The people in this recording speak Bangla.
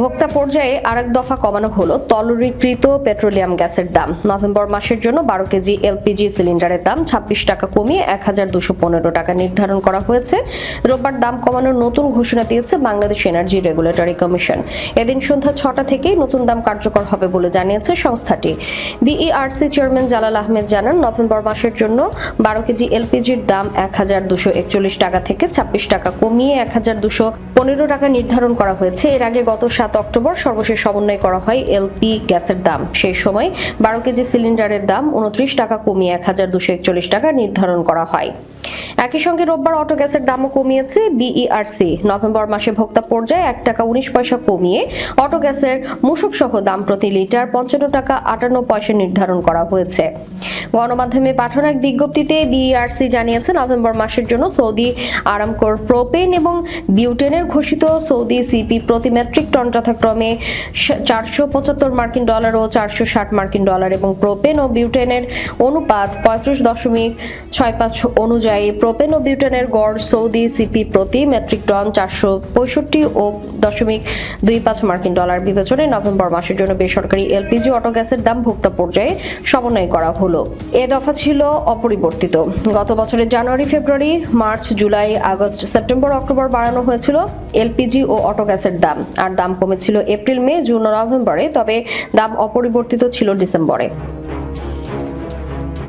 ভোক্তা পর্যায়ে আরেক দফা কমানো হলো তলরীকৃত পেট্রোলিয়াম গ্যাসের দাম। নভেম্বর মাসের জন্য বারো কেজি এলপিজি সিলিন্ডারের দাম ছাব্বিশ টাকা কমিয়ে এক হাজার দুশো পনেরো টাকা নির্ধারণ করা হয়েছে। রোববার দাম কমানোর নতুন ঘোষণা দিয়েছে বাংলাদেশ এনার্জি রেগুলেটরি কমিশন। এদিন সন্ধ্যা ছটা থেকেই নতুন দাম কার্যকর হবে বলে জানিয়েছে সংস্থাটি। বিইআরসি চেয়ারম্যান জালাল আহমেদ জানান, নভেম্বর মাসের জন্য বারো কেজি এলপিজির দাম এক হাজার দুশো একচল্লিশ টাকা থেকে ছাব্বিশ টাকা কমিয়ে এক হাজার দুশো পনেরো টাকা নির্ধারণ করা হয়েছে। এর আগে গত সাত অক্টোবর সর্বশেষ সমন্বয় করা হয় এলপি গ্যাসের দাম। সেই সময় বারো কেজি সিলিন্ডারের দাম উনত্রিশ টাকা কমিয়ে এক হাজার দুশো একচল্লিশ টাকা নির্ধারণ করা হয়। একই সঙ্গে রোববার অটো গ্যাসের দামও কমিয়েছে বিইআরসি নভেম্বর মাসে ভোক্তা পর্যায়ে এক টাকা উনিশ পয়সা কমিয়ে অটো গ্যাসের মূসক সহ দাম প্রতি লিটার পঞ্চান্ন টাকা আটান্ন পয়সা নির্ধারণ করা হয়েছে। গণমাধ্যমে পাঠানো এক বিজ্ঞপ্তিতে বিইআরসি জানিয়েছে, নভেম্বর মাসের জন্য সৌদি আরামকোর প্রোপেন এবং বিউটেনের ঘোষিত সৌদি সিপি প্রতি মেট্রিক টন যথাক্রমে চারশো পঁচাত্তর মার্কিন ডলার ও চারশো ষাট মার্কিন ডলার এবং প্রোপেন ও বিউটেনের অনুপাত পঁয়ত্রিশ দশমিক ছয় পাঁচ অনুযায়ী প্রোপেন ও বিউটেনের গড় সৌদি সিপি প্রতি মেট্রিক টন চারশো পঁয়ষট্টি ও দশমিক দুই পাঁচ মার্কিন ডলার বিবেচনায় নভেম্বর মাসের জন্য বেসরকারি এলপিজি অটো গ্যাসের দাম ভোক্তা পর্যায়ে সমন্বয় করা হলো। এ দফা ছিল অপরিবর্তিত। গত বছরের January, February, March, July, August, September, October বাড়ানো হয়েছিল এলপিজি ও অটো গ্যাসের দাম। আর দাম কমেছিল এপ্রিল মে জুন ও নভেম্বরে তবে দাম অপরিবর্তিত ছিল ডিসেম্বরে।